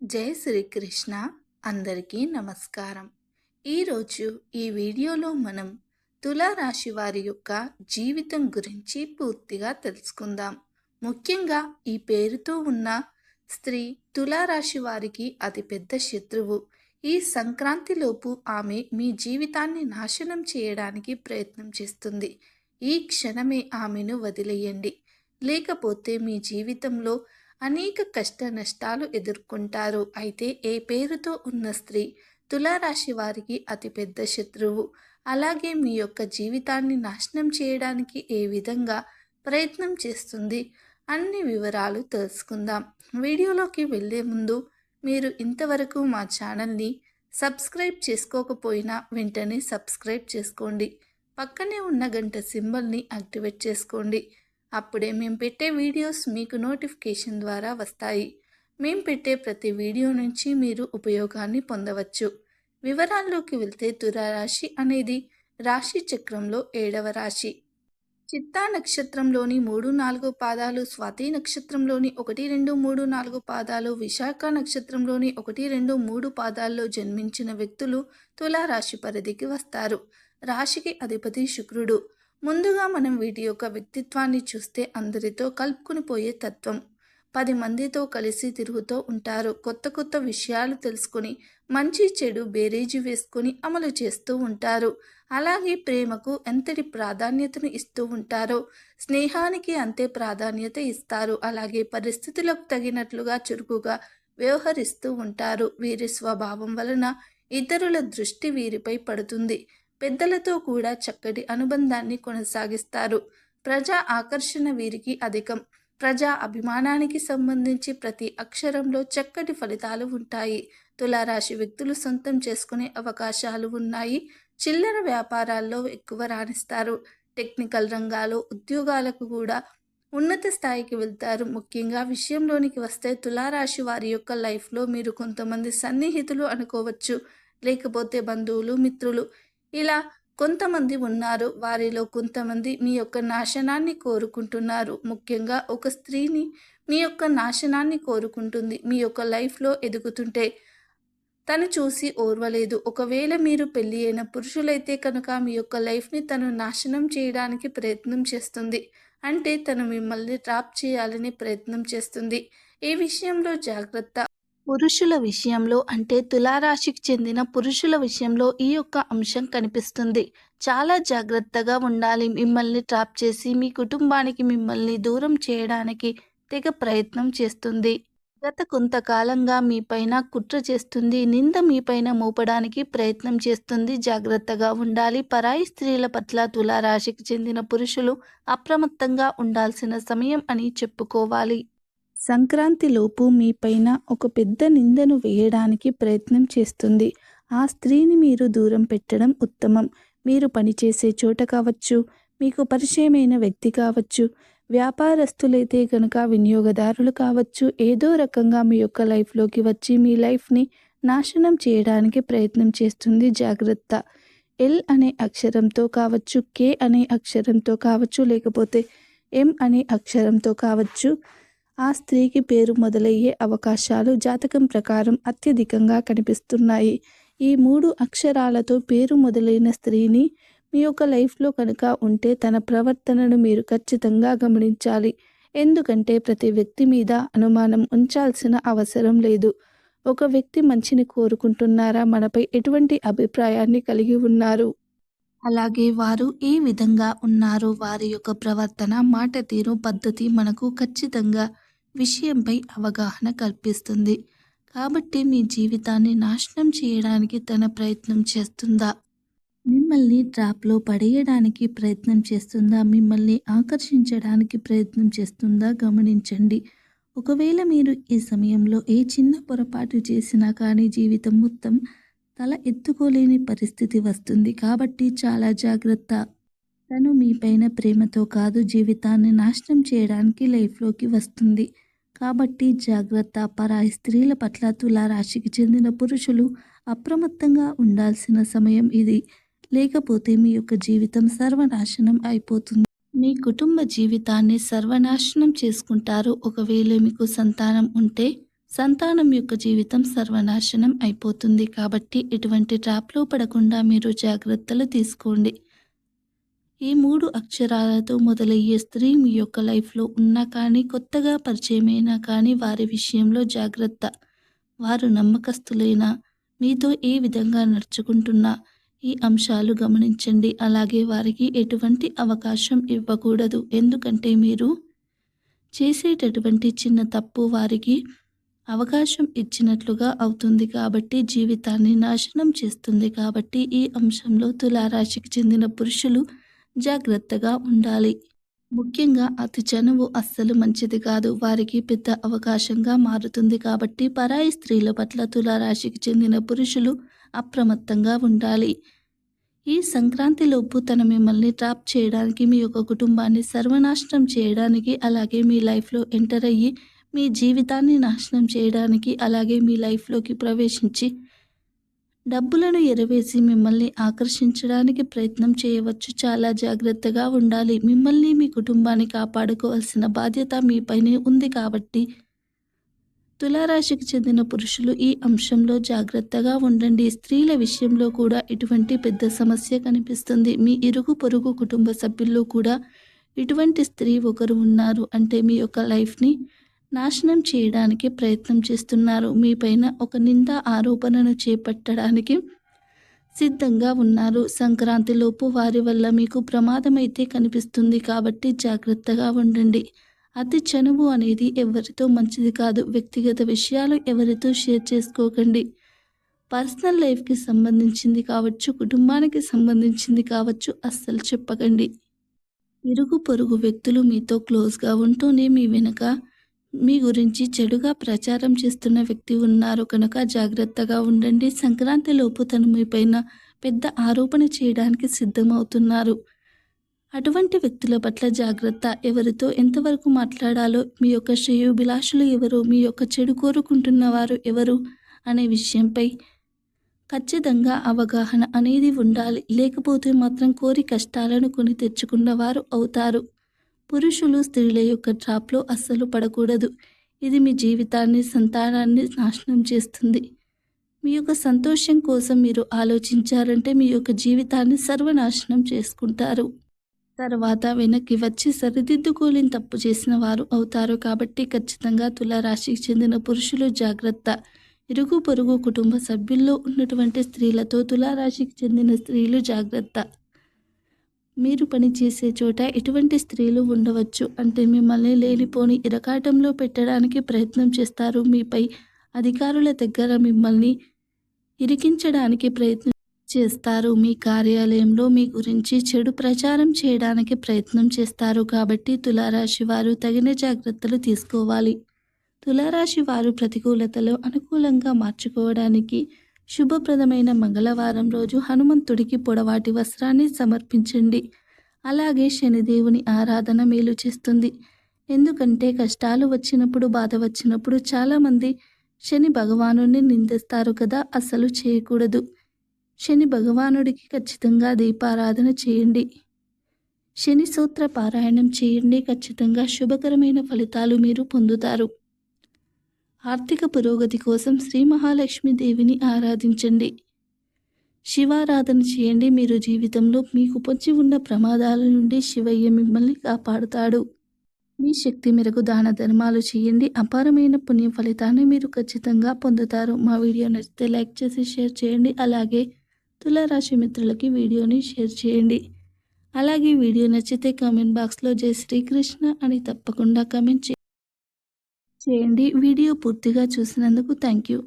జై శ్రీకృష్ణ అందరికీ నమస్కారం. ఈరోజు ఈ వీడియోలో మనం తులారాశి వారి యొక్క జీవితం గురించి పూర్తిగా తెలుసుకుందాం. ముఖ్యంగా ఈ పేరుతో ఉన్న స్త్రీ తులారాశి వారికి అతిపెద్ద శత్రువు. ఈ సంక్రాంతిలోపు ఆమె మీ జీవితాన్ని నాశనం చేయడానికి ప్రయత్నం చేస్తుంది. ఈ క్షణమే ఆమెను వదిలేయండి. లేకపోతే మీ జీవితంలో అనేక కష్ట నష్టాలు ఎదుర్కొంటారు. అయితే ఏ పేరుతో ఉన్న స్త్రీ తులారాశి వారికి అతిపెద్ద శత్రువు. అలాగే మీ యొక్క జీవితాన్ని నాశనం చేయడానికి ఏ విధంగా ప్రయత్నం చేస్తుంది? అన్ని వివరాలు తెలుసుకుందాం. వీడియోలోకి వెళ్ళే ముందు మీరు ఇంతవరకు మా ఛానల్ని సబ్స్క్రైబ్ చేసుకోకపోయినా వెంటనే సబ్స్క్రైబ్ చేసుకోండి. పక్కనే ఉన్న గంట సింబల్ని యాక్టివేట్ చేసుకోండి. అప్పుడే మేము పెట్టే వీడియోస్ మీకు నోటిఫికేషన్ ద్వారా వస్తాయి. మేము పెట్టే ప్రతి వీడియో నుంచి మీరు ఉపయోగాన్ని పొందవచ్చు. వివరాల్లోకి వెళ్తే తులారాశి అనేది రాశి చక్రంలో ఏడవ రాశి. చిత్తా నక్షత్రంలోని మూడు నాలుగు పాదాలు స్వాతి నక్షత్రంలోని ఒకటి రెండు మూడు నాలుగు పాదాలు విశాఖ నక్షత్రంలోని ఒకటి రెండు మూడు పాదాల్లో జన్మించిన వ్యక్తులు తులారాశి పరిధికి వస్తారు. రాశికి అధిపతి శుక్రుడు. ముందుగా మనం వీటి యొక్క వ్యక్తిత్వాన్ని చూస్తే అందరితో కలుపుకుని పోయే తత్వం. పది మందితో కలిసి తిరుగుతూ ఉంటారు. కొత్త కొత్త విషయాలు తెలుసుకొని మంచి చెడు బేరేజీ వేసుకొని అమలు చేస్తూ ఉంటారు. అలాగే ప్రేమకు ఎంతటి ప్రాధాన్యతను ఇస్తూ ఉంటారో స్నేహానికి అంతే ప్రాధాన్యత ఇస్తారు. అలాగే పరిస్థితులకు తగినట్లుగా చురుకుగా వ్యవహరిస్తూ ఉంటారు. వీరి స్వభావం వలన ఇతరుల దృష్టి వీరిపై పడుతుంది. పెద్దలతో కూడా చక్కటి అనుబంధాన్ని కొనసాగిస్తారు. ప్రజా ఆకర్షణ వీరికి అధికం. ప్రజా అభిమానానికి సంబంధించి ప్రతి అక్షరంలో చక్కటి ఫలితాలు ఉంటాయి. తులారాశి వ్యక్తులు సొంతం చేసుకునే అవకాశాలు ఉన్నాయి. చిల్లర వ్యాపారాల్లో ఎక్కువ రాణిస్తారు. టెక్నికల్ రంగాల్లో ఉద్యోగాలకు కూడా ఉన్నత స్థాయికి వెళ్తారు. ముఖ్యంగా విషయంలోనికి వస్తే తులారాశి వారి యొక్క లైఫ్లో మీరు కొంతమంది సన్నిహితులు అనుకోవచ్చు. లేకపోతే బంధువులు మిత్రులు. ఇలా కొంతమంది ఉన్నారు. వారిలో కొంతమంది మీ యొక్క నాశనాన్ని కోరుకుంటున్నారు. ముఖ్యంగా ఒక స్త్రీని మీ యొక్క నాశనాన్ని కోరుకుంటుంది. మీ యొక్క లైఫ్లో ఎదుగుతుంటే తను చూసి ఓర్వలేదు. ఒకవేళ మీరు పెళ్ళి అయిన పురుషులైతే కనుక మీ యొక్క లైఫ్ని తను నాశనం చేయడానికి ప్రయత్నం చేస్తుంది. అంటే తను మిమ్మల్ని ట్రాప్ చేయాలని ప్రయత్నం చేస్తుంది. ఈ విషయంలో జాగ్రత్త పురుషుల విషయంలో అంటే తులారాశికి చెందిన పురుషుల విషయంలో ఈ యొక్క అంశం కనిపిస్తుంది. చాలా జాగ్రత్తగా ఉండాలి. మిమ్మల్ని ట్రాప్ చేసి మీ కుటుంబానికి మిమ్మల్ని దూరం చేయడానికి తెగ ప్రయత్నం చేస్తుంది. గత కొంతకాలంగా మీపైన కుట్ర చేస్తుంది. నింద మీపైన మోపడానికి ప్రయత్నం చేస్తుంది. జాగ్రత్తగా ఉండాలి. పరాయి స్త్రీల పట్ల తులారాశికి చెందిన పురుషులు అప్రమత్తంగా ఉండాల్సిన సమయం అని చెప్పుకోవాలి. సంక్రాంతిలోపు మీపైన ఒక పెద్ద నిందను వేయడానికి ప్రయత్నం చేస్తుంది. ఆ స్త్రీని మీరు దూరం పెట్టడం ఉత్తమం. మీరు పనిచేసే చోట కావచ్చు మీకు పరిచయమైన వ్యక్తి కావచ్చు వ్యాపారస్తులైతే కనుక వినియోగదారులు కావచ్చు ఏదో రకంగా మీ యొక్క లైఫ్లోకి వచ్చి మీ లైఫ్ని నాశనం చేయడానికి ప్రయత్నం చేస్తుంది జాగ్రత్త. ఎల్ అనే అక్షరంతో కావచ్చు కే అనే అక్షరంతో కావచ్చు లేకపోతే ఎం అనే అక్షరంతో కావచ్చు ఆ స్త్రీకి పేరు మొదలయ్యే అవకాశాలు జాతకం ప్రకారం అత్యధికంగా కనిపిస్తున్నాయి. ఈ మూడు అక్షరాలతో పేరు మొదలైన స్త్రీని మీ యొక్క లైఫ్లో కనుక ఉంటే తన ప్రవర్తనను మీరు ఖచ్చితంగా గమనించాలి. ఎందుకంటే ప్రతి వ్యక్తి మీద అనుమానం ఉంచాల్సిన అవసరం లేదు. ఒక వ్యక్తి మంచిని కోరుకుంటున్నారా? మనపై ఎటువంటి అభిప్రాయాన్ని కలిగి ఉన్నారు? అలాగే వారు ఏ విధంగా ఉన్నారు వారి యొక్క ప్రవర్తన మాట తీరు పద్ధతి మనకు ఖచ్చితంగా విషయంపై అవగాహన కల్పిస్తుంది. కాబట్టి మీ జీవితాన్ని నాశనం చేయడానికి తన ప్రయత్నం చేస్తుందా? మిమ్మల్ని ట్రాప్లో పడేయడానికి ప్రయత్నం చేస్తుందా? మిమ్మల్ని ఆకర్షించడానికి ప్రయత్నం చేస్తుందా? గమనించండి. ఒకవేళ మీరు ఈ సమయంలో ఏ చిన్న పొరపాటు చేసినా కానీ జీవితం మొత్తం తల ఎత్తుకోలేని పరిస్థితి వస్తుంది. కాబట్టి చాలా జాగ్రత్త. తను మీపైన ప్రేమతో కాదు జీవితాన్ని నాశనం చేయడానికి లైఫ్లోకి వస్తుంది. కాబట్టి జాగ్రత్త పరాయి స్త్రీల పట్ల తులారాశికి చెందిన పురుషులు అప్రమత్తంగా ఉండాల్సిన సమయం ఇది. లేకపోతే మీ యొక్క జీవితం సర్వనాశనం అయిపోతుంది. మీ కుటుంబ జీవితాన్ని సర్వనాశనం చేసుకుంటారు. ఒకవేళ మీకు సంతానం ఉంటే సంతానం యొక్క జీవితం సర్వనాశనం అయిపోతుంది. కాబట్టి ఎటువంటి ట్రాప్లో పడకుండా మీరు జాగ్రత్తలు తీసుకోండి. ఈ మూడు అక్షరాలతో మొదలయ్యే స్త్రీ మీ యొక్క లైఫ్లో ఉన్నా కానీ కొత్తగా పరిచయమైనా కానీ వారి విషయంలో జాగ్రత్త. వారు నమ్మకస్తులైనా మీతో ఏ విధంగా నడుచుకుంటున్నా ఈ అంశాలు గమనించండి. అలాగే వారికి ఎటువంటి అవకాశం ఇవ్వకూడదు. ఎందుకంటే మీరు చేసేటటువంటి చిన్న తప్పు వారికి అవకాశం ఇచ్చినట్లుగా అవుతుంది కాబట్టి జీవితాన్ని నాశనం చేస్తుంది. కాబట్టి ఈ అంశంలో తులారాశికి చెందిన పురుషులు జాగ్రత్తగా ఉండాలి. ముఖ్యంగా అతి చనువు అస్సలు మంచిది కాదు. వారికి పెద్ద అవకాశంగా మారుతుంది కాబట్టి పరాయి స్త్రీల పట్ల తులారాశికి చెందిన పురుషులు అప్రమత్తంగా ఉండాలి. ఈ సంక్రాంతిలోపు తన మిమ్మల్ని ట్రాప్ చేయడానికి మీ యొక్క కుటుంబాన్ని సర్వనాశనం చేయడానికి అలాగే మీ లైఫ్లో ఎంటర్ అయ్యి మీ జీవితాన్ని నాశనం చేయడానికి అలాగే మీ లైఫ్లోకి ప్రవేశించి డబ్బులను ఎరవేసి మిమ్మల్ని ఆకర్షించడానికి ప్రయత్నం చేయవచ్చు. చాలా జాగ్రత్తగా ఉండాలి. మిమ్మల్ని మీ కుటుంబాన్ని కాపాడుకోవాల్సిన బాధ్యత మీపైనే ఉంది కాబట్టి. తులారాశికి చెందిన పురుషులు ఈ అంశంలో జాగ్రత్తగా ఉండండి. స్త్రీల విషయంలో కూడా ఇటువంటి పెద్ద సమస్య కనిపిస్తుంది. మీ ఇరుగు పొరుగు కుటుంబ సభ్యుల్లో కూడా ఇటువంటి స్త్రీ ఒకరు ఉన్నారు. అంటే మీ యొక్క లైఫ్ని నాశనం చేయడానికి ప్రయత్నం చేస్తున్నారు. మీపైన ఒక నింద ఆరోపణను చేపట్టడానికి సిద్ధంగా ఉన్నారు. సంక్రాంతిలోపు వారి వల్ల మీకు ప్రమాదమైతే కనిపిస్తుంది కాబట్టి జాగ్రత్తగా ఉండండి. అతి చనువు అనేది ఎవరితో మంచిది కాదు. వ్యక్తిగత విషయాలు ఎవరితో షేర్ చేసుకోకండి. పర్సనల్ లైఫ్కి సంబంధించింది కావచ్చు కుటుంబానికి సంబంధించింది కావచ్చు అస్సలు చెప్పకండి. ఇరుగు పొరుగు వ్యక్తులు మీతో క్లోజ్గా ఉంటూనే మీ వెనుక మీ గురించి చెడుగా ప్రచారం చేస్తున్న వ్యక్తి ఉన్నారు కనుక జాగ్రత్తగా ఉండండి. సంక్రాంతి లోపు తను మీపైన పెద్ద ఆరోపణ చేయడానికి సిద్ధమవుతున్నారు. అటువంటి వ్యక్తుల పట్ల జాగ్రత్త ఎవరితో ఎంతవరకు మాట్లాడాలో మీ యొక్క శ్రేయోభిలాషులు ఎవరు మీ యొక్క చెడు కోరుకుంటున్న వారు ఎవరు అనే విషయంపై ఖచ్చితంగా అవగాహన అనేది ఉండాలి. లేకపోతే మాత్రం కోరి కష్టాలను కొని తెచ్చుకున్న వారు అవుతారు. పురుషులు స్త్రీల యొక్క ట్రాప్లో అస్సలు పడకూడదు. ఇది మీ జీవితాన్ని సంతానాన్ని నాశనం చేస్తుంది. మీ యొక్క సంతోషం కోసం మీరు ఆలోచించారంటే మీ యొక్క జీవితాన్ని సర్వనాశనం చేసుకుంటారు. తర్వాత వెనక్కి వచ్చి సరిదిద్దుకోలేని తప్పు చేసిన వారు అవుతారు. కాబట్టి ఖచ్చితంగా తులారాశికి చెందిన పురుషులు జాగ్రత్త. ఇరుగు పొరుగు కుటుంబ సభ్యుల్లో ఉన్నటువంటి స్త్రీలతో తులారాశికి చెందిన స్త్రీలు జాగ్రత్త. మీరు పనిచేసే చోట ఎటువంటి స్త్రీలు ఉండవచ్చు. అంటే మిమ్మల్ని లేనిపోని ఇరకాటంలో పెట్టడానికి ప్రయత్నం చేస్తారు. మీపై అధికారుల దగ్గర మిమ్మల్ని ఇరికించడానికి ప్రయత్నం చేస్తారు. మీ కార్యాలయంలో మీ గురించి చెడు ప్రచారం చేయడానికి ప్రయత్నం చేస్తారు. కాబట్టి తులారాశి వారు తగిన జాగ్రత్తలు తీసుకోవాలి. తులారాశి వారు ప్రతికూలతలో అనుకూలంగా మార్చుకోవడానికి శుభప్రదమైన మంగళవారం రోజు హనుమంతుడికి పొడవాటి వస్త్రాన్ని సమర్పించండి. అలాగే శనిదేవుని ఆరాధన మేలు చేస్తుంది. ఎందుకంటే కష్టాలు వచ్చినప్పుడు బాధ వచ్చినప్పుడు చాలామంది శని భగవాను నిందిస్తారు కదా అసలు చేయకూడదు. శని భగవానుడికి ఖచ్చితంగా దీపారాధన చేయండి. శని సూత్ర పారాయణం చేయండి. ఖచ్చితంగా శుభకరమైన ఫలితాలు మీరు పొందుతారు. ఆర్థిక పురోగతి కోసం శ్రీ మహాలక్ష్మి దేవిని ఆరాధించండి. శివారాధన చేయండి. మీరు జీవితంలో మీకు పొంచి ఉన్న ప్రమాదాల నుండి శివయ్య మిమ్మల్ని కాపాడుతాడు. మీ శక్తి మేరకు దాన ధర్మాలు చేయండి. అపారమైన పుణ్య ఫలితాన్ని మీరు ఖచ్చితంగా పొందుతారు. మా వీడియో నచ్చితే లైక్ చేసి షేర్ చేయండి. అలాగే తులారాశి మిత్రులకి వీడియోని షేర్ చేయండి. అలాగే వీడియో నచ్చితే కామెంట్ బాక్స్లో జై శ్రీకృష్ణ అని తప్పకుండా కామెంట్ చేయండి. వీడియో పూర్తిగా చూసినందుకు థ్యాంక్ యూ